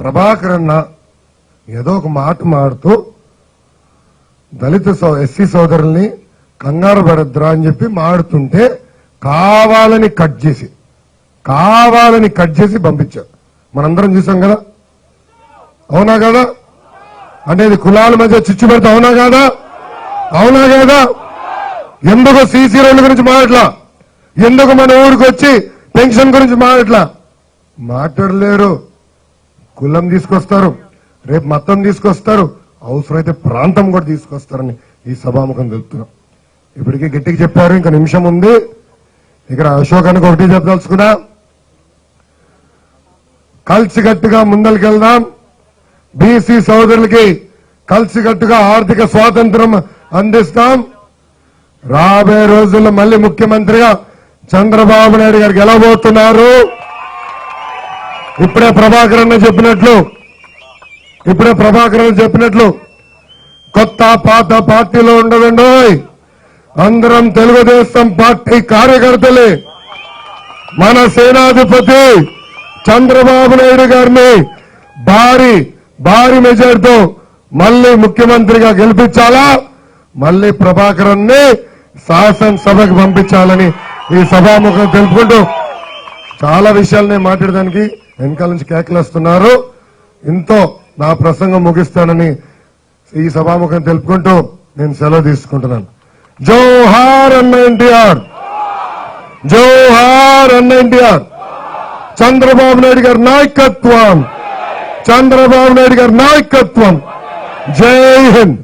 ప్రభాకర్ అన్న ఏదో ఒక మాట మాడుతూ దళిత సో ఎస్సీ సోదరుల్ని కంగారు పడద్దురా అని చెప్పి మాడుతుంటే కావాలని కట్ చేసి కావాలని కట్ చేసి పంపించారు. మనందరం చూసాం కదా? అవునా కదా? అంటే ఇది కులాల మధ్య చిచ్చు పెడతా అవునా కాదా? అవునా కాదా? ఎందుకు సీసీ రోడ్ల గురించి మాట్లా ఎందుకు మన ఊరికి వచ్చి పెన్షన్ గురించి మాట్లా మాట్లాడలేరు. కులం తీసుకొస్తారు రేపు మతం తీసుకొస్తారు అవసరమైతే ప్రాంతం కూడా తీసుకొస్తారని ఈ సభాముఖం తెలుపుతున్నాం. ఇప్పటికే గట్టికి చెప్పారు ఇంకా నిమిషం ఉంది. ఇక్కడ అశోకానికి ఒకటి చెప్పదలుచుకున్నా. కలిసికట్టుగా ముందరికెళ్దాం బీసీ సోదరులకి కలిసికట్టుగా ఆర్థిక స్వాతంత్రం అందిస్తాం. రాబోయే రోజుల్లో మళ్ళీ ముఖ్యమంత్రిగా చంద్రబాబు నాయుడు గారు గెలవబోతున్నారు. ఇప్పుడే ప్రభాకర్ అన్న చెప్పినట్లు ఇప్పుడే ప్రభాకర్ అన్న చెప్పినట్లు కొత్త పాత పార్టీలో ఉండదండి అందరం తెలుగుదేశం పార్టీ కార్యకర్తలే. మన సేనాధిపతి చంద్రబాబు నాయుడు గారిని భారీ భారీ మెజార్టీతో మళ్ళీ ముఖ్యమంత్రిగా గెలిపించాలా? మళ్ళీ ప్రభాకరన్ని శాసనసభకు పంపించాలని ఈ సభాముఖం తెలుపుకుంటూ చాలా విషయాలు నేను మాట్లాడడానికి వెనకాల నుంచి కేకలేస్తున్నారు. ఇంతో నా ప్రసంగం ముగిస్తానని ఈ సభాముఖం తెలుపుకుంటూ నేను సెలవు తీసుకుంటున్నాను. జోహార్ అన్న ఎన్టీఆర్! జోహార్ అన్న ఎన్టీఆర్! చంద్రబాబు నాయుడు గారి నాయకత్వం! చంద్రబాబు నాయుడు గారి నాయకత్వం! జై హింద్!